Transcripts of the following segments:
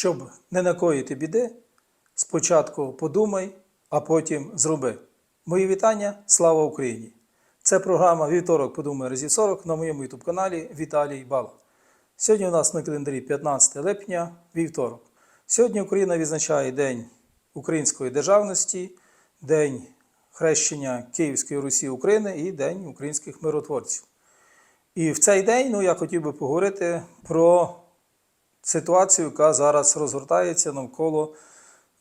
Щоб не накоїти біди, спочатку подумай, а потім зроби. Мої вітання, слава Україні! Це програма Вівторок подумай разів 40 на моєму youtube каналі Віталій Бала. Сьогодні у нас на календарі 15 липня, вівторок. Сьогодні Україна відзначає День української державності, День хрещення Київської Русі України і День українських миротворців. І в цей день ну, я хотів би поговорити про ситуацію, яка зараз розгортається навколо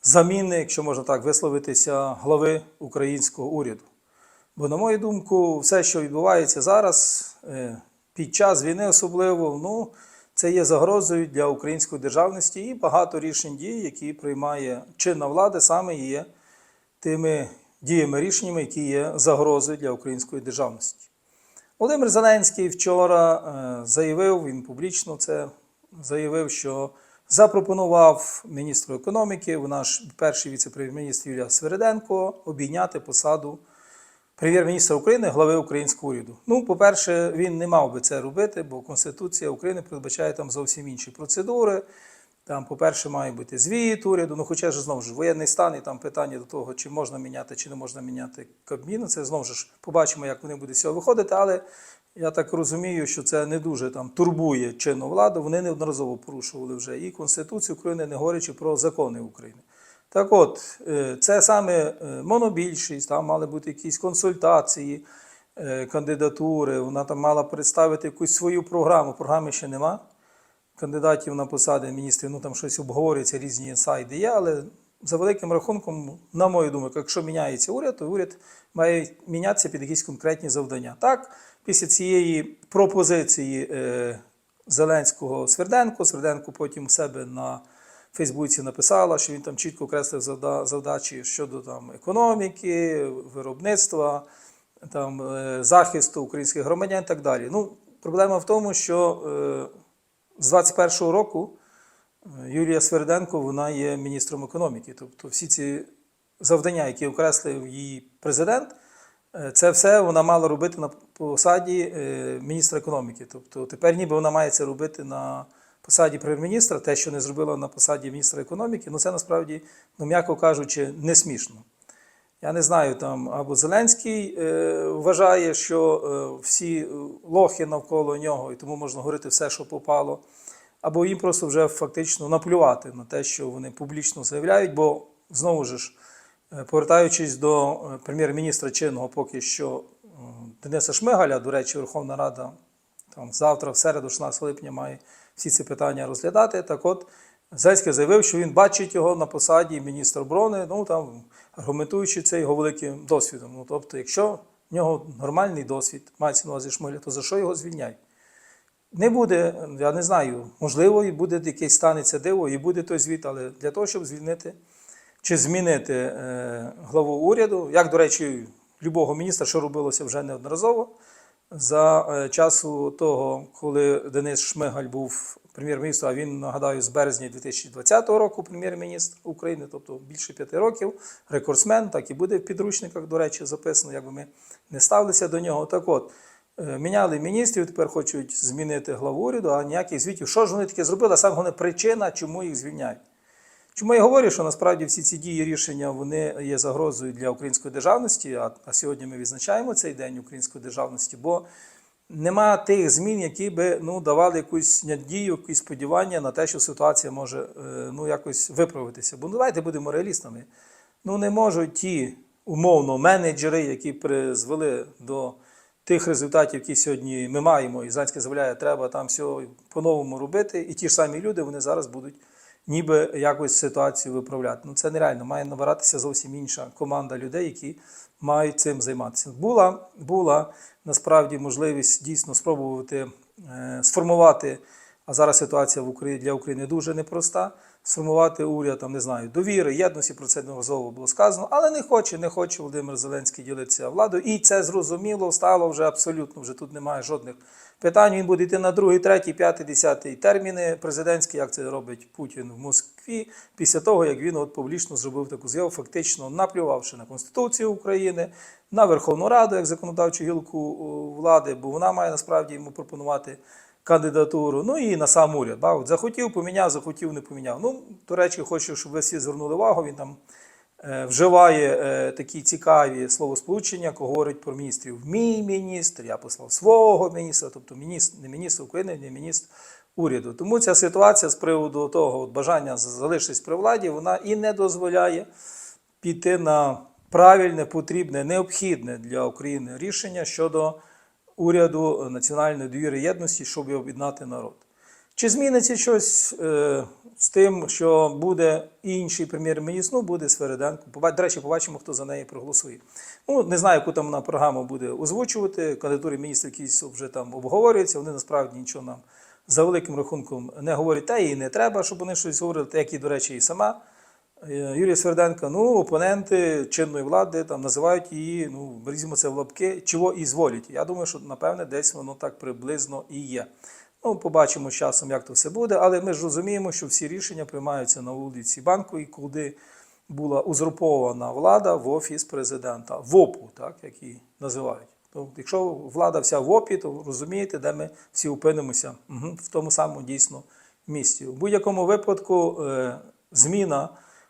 заміни, якщо можна так висловитися, глави українського уряду. Бо, на мою думку, все, що відбувається зараз, е, під час війни особливо, ну, це є загрозою для української державності і багато рішень дій, які приймає чинна влада, саме є тими діями, рішеннями, які є загрозою для української державності. Володимир Зеленський вчора е, заявив, він публічно це заявив, що запропонував міністру економіки, наш перший віце-прем'єр-міністр Юлія Свериденко, обійняти посаду прем'єр-міністра України, глави українського уряду. Ну, по-перше, він не мав би це робити, бо Конституція України передбачає там зовсім інші процедури. Там, по-перше, має бути звіт уряду. Ну, хоча ж знову ж воєнний стан і там питання до того, чи можна міняти, чи не можна міняти Кабміну. Це знову ж побачимо, як вони будуть з цього виходити. Але я так розумію, що це не дуже там турбує чинну владу. Вони неодноразово порушували вже і Конституцію України, не говорячи про закони України. Так от, е, це саме е, монобільшість, там мали бути якісь консультації, е, кандидатури. Вона там мала представити якусь свою програму. Програми ще нема. Кандидатів на посади міністрів, ну там щось обговорюється, різні інсайди є, але за великим рахунком, на мою думку, якщо міняється уряд, то уряд має мінятися під якісь конкретні завдання. Так, після цієї пропозиції е, Зеленського Сверденко, Сверденко потім у себе на Фейсбуці написала, що він там чітко окреслив завдачі щодо там, економіки, виробництва, там, е, захисту українських громадян і так далі. Ну, проблема в тому, що е, з 21-го року Юлія Сверденко вона є міністром економіки. Тобто всі ці завдання, які окреслив її президент, е, це все вона мала робити на посаді е, міністра економіки. Тобто тепер ніби вона має це робити на посаді прем'єр-міністра, те, що не зробила на посаді міністра економіки, ну це насправді, ну м'яко кажучи, не смішно. Я не знаю, там або Зеленський е, вважає, що е, всі лохи навколо нього, і тому можна говорити все, що попало, або їм просто вже фактично наплювати на те, що вони публічно заявляють, бо знову ж, е, повертаючись до е, прем'єр-міністра чинного поки що е, Дениса Шмигаля, до речі, Верховна Рада там завтра, в середу, 16 липня, має всі ці питання розглядати. Так от Зеленський заявив, що він бачить його на посаді міністра оборони, ну там аргументуючи це його великим досвідом. Ну, тобто, якщо в нього нормальний досвід, мається на увазі Шмиля, то за що його звільняють? Не буде, я не знаю, можливо, і буде якесь станеться диво, і буде той звіт, але для того, щоб звільнити чи змінити е, главу уряду, як, до речі, любого міністра, що робилося вже неодноразово, за е, часу того, коли Денис Шмигаль був прем'єр-міністром, а він, нагадаю, з березня 2020 року прем'єр-міністр України, тобто більше п'яти років, рекордсмен, так і буде в підручниках, до речі, записано, якби ми не ставилися до нього. Так от, міняли міністрів, тепер хочуть змінити главу уряду, а ніяких звітів. Що ж вони таке зробили? Саме головне причина, чому їх звільняють. Чому я говорю, що насправді всі ці дії рішення вони є загрозою для української державності, а, а сьогодні ми відзначаємо цей день української державності, бо нема тих змін, які би ну, давали якусь надію, якісь сподівання на те, що ситуація може е, ну, якось виправитися. Бо ну, давайте будемо реалістами. Ну не можуть ті умовно менеджери, які призвели до тих результатів, які сьогодні ми маємо, і Зеленський заявляє, треба там все по-новому робити, і ті ж самі люди вони зараз будуть ніби якось ситуацію виправляти. Ну це нереально. Має набиратися зовсім інша команда людей, які мають цим займатися. Була, була насправді можливість дійсно спробувати е, сформувати, а зараз ситуація в Україні для України дуже непроста. Сформувати уряд, там не знаю, довіри, єдності, про це неразово було сказано, але не хоче, не хоче Володимир Зеленський ділитися владою. І це зрозуміло стало вже абсолютно. Вже тут немає жодних питань. Він буде йти на другий, третій, п'ятий, десятий терміни президентські, як це робить Путін в Москві, після того, як він от публічно зробив таку заяву, фактично наплювавши на Конституцію України, на Верховну Раду як законодавчу гілку влади, бо вона має насправді йому пропонувати кандидатуру, ну і на сам уряд. Да? От захотів, поміняв, захотів, не поміняв. Ну, до речі, хочу, щоб ви всі звернули увагу. Він там е, вживає е, такі цікаві словосполучення, коли говорить про міністрів. Мій міністр, я послав свого міністра, тобто міністр, не міністр України, не міністр уряду. Тому ця ситуація з приводу того от, бажання залишитись при владі, вона і не дозволяє піти на правильне, потрібне, необхідне для України рішення щодо уряду національної довіри єдності, щоб об'єднати народ. Чи зміниться щось е, з тим, що буде інший прем'єр-міністр? Ну, буде Свериденко. До речі, побачимо, хто за неї проголосує. Ну, не знаю, яку там вона програму буде озвучувати. Кандидатури міністрів якісь вже там обговорюються. Вони насправді нічого нам за великим рахунком не говорять. Та і не треба, щоб вони щось говорили, як і, до речі, і сама. Е, Юрія Сверденка, ну, опоненти чинної влади там називають її, ну, візьмо це в лапки, чого і зволять. Я думаю, що напевне десь воно так приблизно і є. Ну, побачимо з часом, як то все буде, але ми ж розуміємо, що всі рішення приймаються на вулиці Банковій, куди була узурпована влада в офіс президента, ВОПу, так, як її називають. Тобто, якщо влада вся в ОПі, то розумієте, де ми всі опинимося Мгм, в тому самому дійсно місці. У будь-якому випадку е, зміна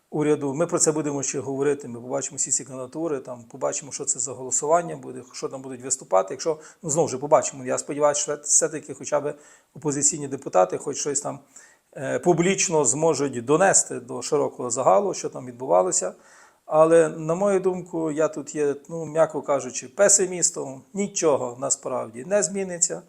уряду. Ми про це будемо ще говорити. Ми побачимо всі ці кандидатури, там побачимо, що це за голосування буде, що там будуть виступати. Якщо ну знову ж побачимо, я сподіваюся, що все-таки, хоча б опозиційні депутати, хоч щось там е, публічно зможуть донести до широкого загалу, що там відбувалося. Але на мою думку, я тут є, ну м'яко кажучи, песимістом. Нічого насправді не зміниться.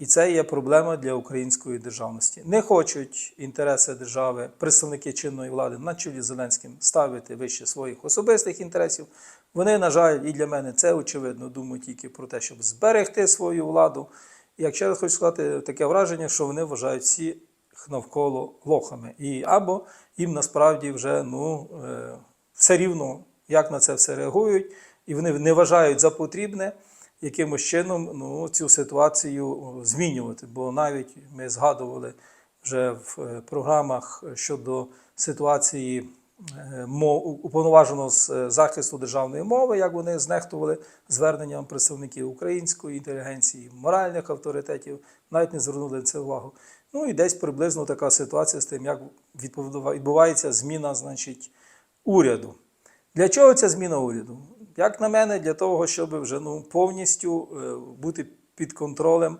І це є проблема для української державності. Не хочуть інтереси держави, представники чинної влади на чолі Зеленським ставити вище своїх особистих інтересів. Вони, на жаль, і для мене це очевидно думають тільки про те, щоб зберегти свою владу. І як ще раз хочу сказати, таке враження, що вони вважають всі навколо лохами. І або їм насправді вже ну, е, все рівно, як на це все реагують, і вони не вважають за потрібне якимось чином ну, цю ситуацію змінювати. Бо навіть ми згадували вже в е, програмах щодо ситуації е, уповноваженого з е, захисту державної мови, як вони знехтували зверненням представників української інтелігенції, моральних авторитетів, навіть не звернули на це увагу. Ну і десь приблизно така ситуація з тим, як відбувається зміна, значить, уряду. Для чого ця зміна уряду? Як на мене, для того, щоб вже ну, повністю е, бути під контролем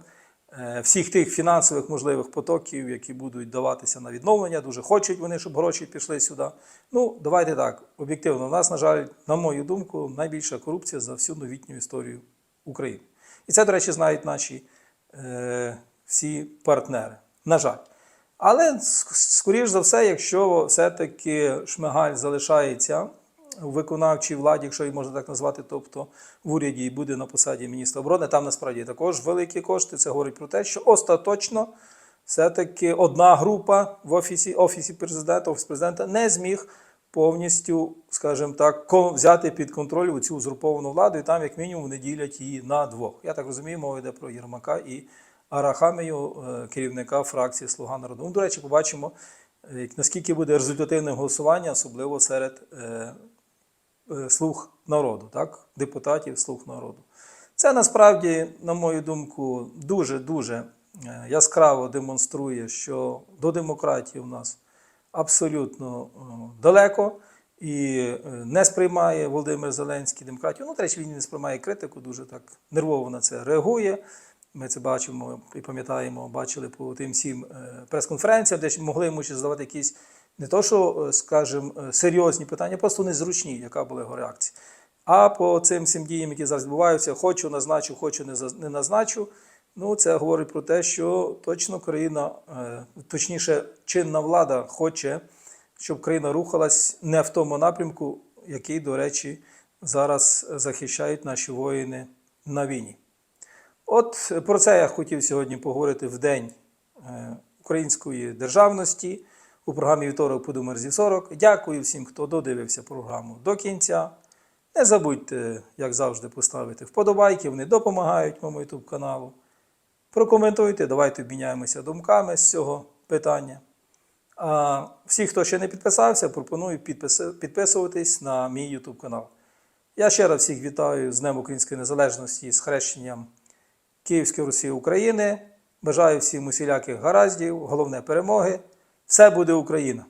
е, всіх тих фінансових можливих потоків, які будуть даватися на відновлення. Дуже хочуть вони, щоб гроші пішли сюди. Ну, давайте так, об'єктивно, у нас, на жаль, на мою думку, найбільша корупція за всю новітню історію України. І це, до речі, знають наші е, всі партнери. На жаль. Але скоріш за все, якщо все-таки Шмигаль залишається у виконавчій владі, якщо її можна так назвати, тобто в уряді і буде на посаді міністра оборони, там насправді також великі кошти. Це говорить про те, що остаточно все-таки одна група в офісі, офісі президента, офіс президента не зміг повністю, скажімо так, взяти під контроль цю узурповану владу, і там, як мінімум, вони ділять її на двох. Я так розумію, мова йде про Єрмака і Арахамію, е, керівника фракції Слуга народу. Ну, до речі, побачимо, е, наскільки буде результативне голосування, особливо серед е, слуг народу, так? депутатів слуг народу. Це насправді, на мою думку, дуже-дуже е, яскраво демонструє, що до демократії у нас абсолютно е, далеко і не сприймає Володимир Зеленський демократію. Ну, речі, він не сприймає критику, дуже так нервово на це реагує. Ми це бачимо і пам'ятаємо, бачили по тим всім прес-конференціям, де могли йому ще задавати якісь не то, що, е, скажімо, е, серйозні питання, просто незручні, яка була його реакція. А по цим всім діям, які зараз відбуваються, хочу назначу, хочу не назначу. Ну, це говорить про те, що точно країна, е, точніше, чинна влада хоче, щоб країна рухалась не в тому напрямку, який, до речі, зараз захищають наші воїни на війні. От про це я хотів сьогодні поговорити в День української державності у програмі Вівторок подумай зі 40. Дякую всім, хто додивився програму до кінця. Не забудьте, як завжди, поставити вподобайки, вони допомагають моєму YouTube каналу. Прокоментуйте, давайте обміняємося думками з цього питання. А всі, хто ще не підписався, пропоную підписуватись на мій YouTube канал. Я ще раз всіх вітаю з Днем Української Незалежності з хрещенням Київської Росії України. Бажаю всім усіляких гараздів, головне перемоги. Все буде Україна!